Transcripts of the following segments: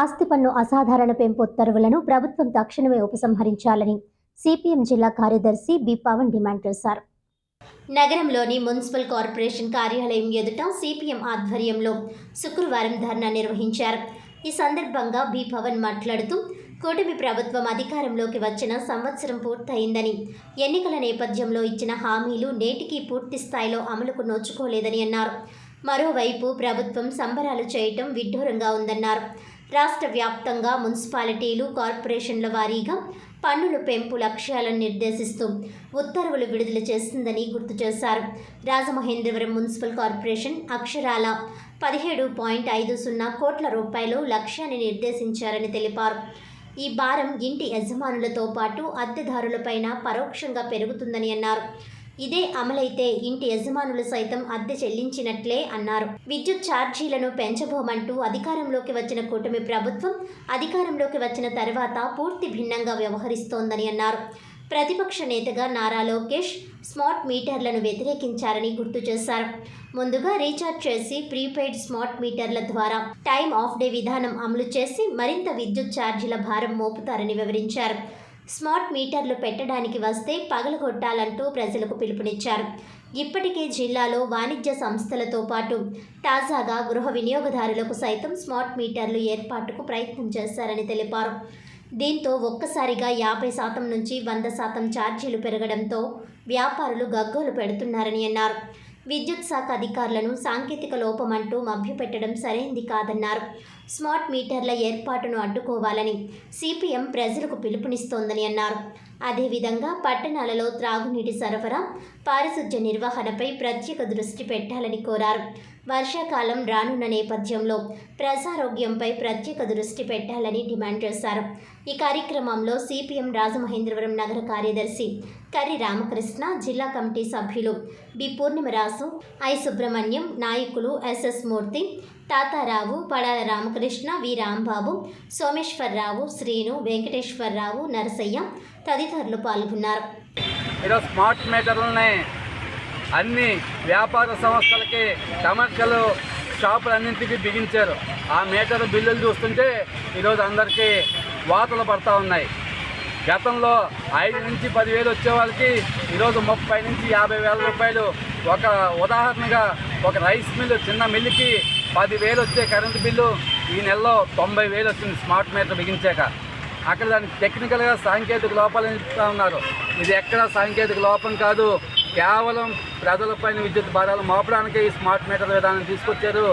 ఆస్తి పన్ను అసాధారణ పెంపు ఉత్తర్వులను ప్రభుత్వం తక్షణమే ఉపసంహరించాలని సిపిఎం జిల్లా కార్యదర్శి బి పవన్ డిమాండ్ చేశారు. నగరంలోని మున్సిపల్ కార్పొరేషన్ కార్యాలయం ఎదుట సిపిఎం ఆధ్వర్యంలో శుక్రవారం ధర్నా నిర్వహించారు. ఈ సందర్భంగా బి పవన్ మాట్లాడుతూ కూటమి ప్రభుత్వం అధికారంలోకి వచ్చిన సంవత్సరం పూర్తయిందని ఎన్నికల నేపథ్యంలో ఇచ్చిన హామీలు నేటికి పూర్తి స్థాయిలో అమలుకు నోచుకోలేదని అన్నారు. మరోవైపు ప్రభుత్వం సంబరాలు చేయటం విడ్డూరంగా ఉందన్నారు. రాష్ట్ర వ్యాప్తంగా మున్సిపాలిటీలు కార్పొరేషన్ల వారీగా పన్నుల పెంపు లక్ష్యాలను నిర్దేశిస్తూ ఉత్తర్వులు విడుదల చేసిందని గుర్తు చేశారు. రాజమహేంద్రవరం మున్సిపల్ కార్పొరేషన్ అక్షరాల పదిహేడు పాయింట్ ఐదు సున్నా కోట్ల రూపాయలు లక్ష్యాన్ని నిర్దేశించారని తెలిపారు. ఈ భారం ఇంటి యజమానులతో పాటు అద్దెదారులపైన పరోక్షంగా పెరుగుతుందని అన్నారు. ఇదే అమలైతే ఇంటి యజమానులు సైతం అద్దె చెల్లించినట్లే అన్నారు. విద్యుత్ ఛార్జీలను పెంచబోమంటూ అధికారంలోకి వచ్చిన కూటమి ప్రభుత్వం అధికారంలోకి వచ్చిన తర్వాత పూర్తి భిన్నంగా వ్యవహరిస్తోందని అన్నారు. ప్రతిపక్ష నేతగా నారా లోకేష్ స్మార్ట్ మీటర్లను వ్యతిరేకించారని గుర్తు చేశారు. ముందుగా రీఛార్జ్ చేసి ప్రీపెయిడ్ స్మార్ట్ మీటర్ల ద్వారా టైం ఆఫ్ డే విధానం అమలు చేసి మరింత విద్యుత్ ఛార్జీల భారం మోపుతారని వివరించారు. స్మార్ట్ మీటర్లు పెట్టడానికి వస్తే పగలగొట్టాలంటూ ప్రజలకు పిలుపునిచ్చారు. ఇప్పటికే జిల్లాలో వాణిజ్య సంస్థలతో పాటు తాజాగా గృహ వినియోగదారులకు సైతం స్మార్ట్ మీటర్లు ఏర్పాటుకు ప్రయత్నం చేశారని తెలిపారు. దీంతో ఒక్కసారిగా యాభై శాతం నుంచి వంద శాతం ఛార్జీలు పెరగడంతో వ్యాపారులు గగ్గోలు పెడుతున్నారని అన్నారు. విద్యుత్ శాఖ అధికారులను సాంకేతిక లోపమంటూ మభ్యపెట్టడం సరైంది కాదన్నారు. స్మార్ట్ మీటర్ల ఏర్పాటును అడ్డుకోవాలని సిపిఎం ప్రజలకు పిలుపునిస్తోందని అన్నారు. అదేవిధంగా పట్టణాలలో త్రాగునీటి సరఫరా పారిశుధ్య నిర్వహణపై ప్రత్యేక దృష్టి పెట్టాలని కోరారు. వర్షాకాలం రానున్న నేపథ్యంలో ప్రజారోగ్యంపై ప్రత్యేక దృష్టి పెట్టాలని డిమాండ్ చేశారు. ఈ కార్యక్రమంలో సిపిఎం రాజమహేంద్రవరం నగర కార్యదర్శి కర్రి రామకృష్ణ జిల్లా కమిటీ సభ్యులు బి పూర్ణిమరాసు ఐ సుబ్రహ్మణ్యం నాయకులు ఎస్ఎస్ మూర్తి తాతారావు పడాల రామకృష్ణ వి రాంబాబు సోమేశ్వరరావు శ్రీను వెంకటేశ్వరరావు నరసయ్య తదితరులు పాల్గొన్నారు. ఈరోజు స్మార్ట్ మీటర్లని అన్ని వ్యాపార సంస్థలకి కమర్షియల్ షాపులన్నింటికి బిగించారు. ఆ మీటర్ బిల్లులు చూస్తుంటే ఈరోజు అందరికీ వాతలు పడతా ఉన్నాయి. గతంలో ఐదు నుంచి పదివేలు వచ్చే వాళ్ళకి ఈరోజు ముప్పై నుంచి యాభై వేల రూపాయలు ఒక ఉదాహరణగా ఒక రైస్ మిల్లు చిన్న మిల్లుకి పదివేలు వచ్చే కరెంటు బిల్లు ఈ నెలలో తొంభై వేలు వచ్చింది స్మార్ట్ మీటర్ బిగించాక. అక్కడ దానికి టెక్నికల్గా సాంకేతిక లోపాలని చెప్తా ఉన్నారు. ఇది ఎక్కడ సాంకేతిక లోపం కాదు. కేవలం ప్రజలపైన విద్యుత్ భారాలు మోపడానికే ఈ స్మార్ట్ మీటర్ విధానం తీసుకొచ్చారు.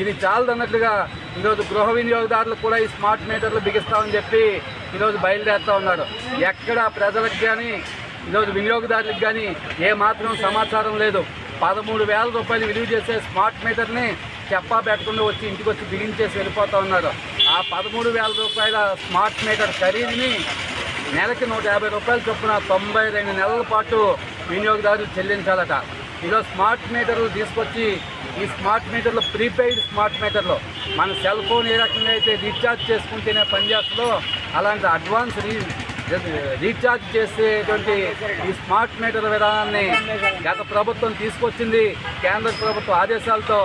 ఇది చాలదన్నట్లుగా ఈరోజు గృహ వినియోగదారులకు కూడా ఈ స్మార్ట్ మీటర్లు బిగిస్తామని చెప్పి ఈరోజు బయలుదేరుతూ ఉన్నారు. ఎక్కడ ప్రజలకు కానీ ఈరోజు వినియోగదారులకు కానీ ఏ మాత్రం సమాచారం లేదు. పదమూడు వేల రూపాయలు విలువ చేసే స్మార్ట్ మీటర్ని చెప్పా పెట్టకుండా వచ్చి ఇంటికి వచ్చి బిగించేసి వెళ్ళిపోతూ ఉన్నాడు. ఆ పదమూడు వేల రూపాయల స్మార్ట్ మీటర్ ఖరీదుని నెలకి నూట యాభై రూపాయలు చొప్పున తొంభై రెండు నెలల పాటు వినియోగదారులు చెల్లించాలట. ఈరోజు స్మార్ట్ మీటర్లు తీసుకొచ్చి ఈ స్మార్ట్ మీటర్లు ప్రీపెయిడ్ స్మార్ట్ మీటర్లు మన సెల్ ఫోన్ ఏ రకంగా అయితే రీఛార్జ్ చేసుకుంటేనే పనిచేస్తుందో అలాంటి అడ్వాన్స్ రీ రీఛార్జ్ చేసేటువంటి ఈ స్మార్ట్ మీటర్ విధానాన్ని గత ప్రభుత్వం తీసుకొచ్చింది. కేంద్ర ప్రభుత్వ ఆదేశాలతో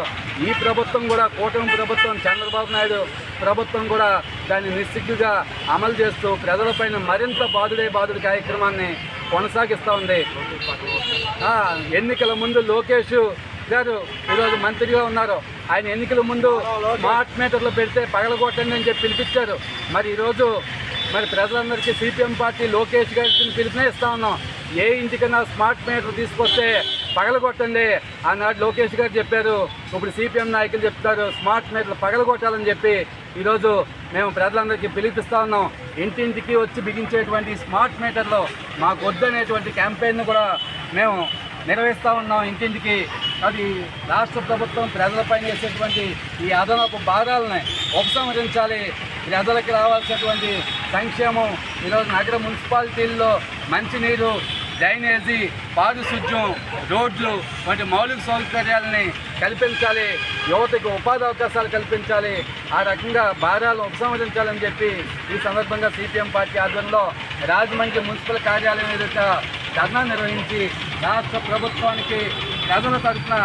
ఈ ప్రభుత్వం కూడా కూటమి ప్రభుత్వం చంద్రబాబు నాయుడు ప్రభుత్వం కూడా దాన్ని నిస్సిగ్గుగా అమలు చేస్తూ ప్రజలపైన మరింత బాధుడే బాధుడి కార్యక్రమాన్ని కొనసాగిస్తూ ఉంది. ఎన్నికల ముందు లోకేష్ గారు ఈరోజు మంత్రిగా ఉన్నారు. ఆయన ఎన్నికల ముందు స్మార్ట్ మీటర్లు పెడితే పగలగొట్టండి అని చెప్పి పిలిపించారు. మరి ఈరోజు మరి ప్రజలందరికీ సిపిఎం పార్టీ లోకేష్ గారికి పిలుపునే ఇస్తా ఉన్నాం. ఏ ఇంటికన్నా స్మార్ట్ మీటర్ తీసుకొస్తే పగలగొట్టండి. ఆనాడు లోకేష్ గారు చెప్పారు. ఇప్పుడు సిపిఎం నాయకులు చెప్తారు. స్మార్ట్ మీటర్లు పగలగొట్టాలని చెప్పి ఈరోజు మేము ప్రజలందరికీ పిలిపిస్తా ఉన్నాం. ఇంటింటికి వచ్చి బిగించేటువంటి స్మార్ట్ మీటర్లు మాకు వద్దనేటువంటి క్యాంపెయిన్ కూడా మేము నిర్వహిస్తూ ఉన్నాం ఇంటింటికి. అది రాష్ట్ర ప్రభుత్వం ప్రజలపైన చేసేటువంటి ఈ అదనపు భారాలని ఉపసంహరించాలి. ప్రజలకు రావాల్సినటువంటి సంక్షేమం. ఈరోజు నగర మున్సిపాలిటీల్లో మంచినీరు డ్రైనేజీ పారిశుద్ధ్యం రోడ్లు వంటి మౌలిక సౌకర్యాలని కల్పించాలి. యువతకు ఉపాధి అవకాశాలు కల్పించాలి. ఆ రకంగా భారాలు ఉపసంహరించాలని చెప్పి ఈ సందర్భంగా సిపిఎం పార్టీ ఆధ్వర్యంలో రాజమండ్రి మున్సిపల్ కార్యాలయం ఎదుట ధర్నా నిర్వహించి రాష్ట్ర ప్రభుత్వానికి ప్రజల తరఫున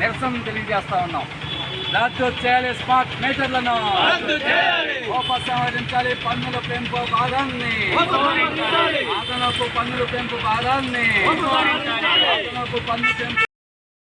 నిరసన తెలియజేస్తా ఉన్నాం. రద్దు చేయాలి స్మార్ట్ మీటర్లను ఉపసంహరించాలి పన్నుల పెంపు భాగాన్ని అదనపు పన్నుల పెంపు భాగాన్ని అదనపు పన్ను పెంపు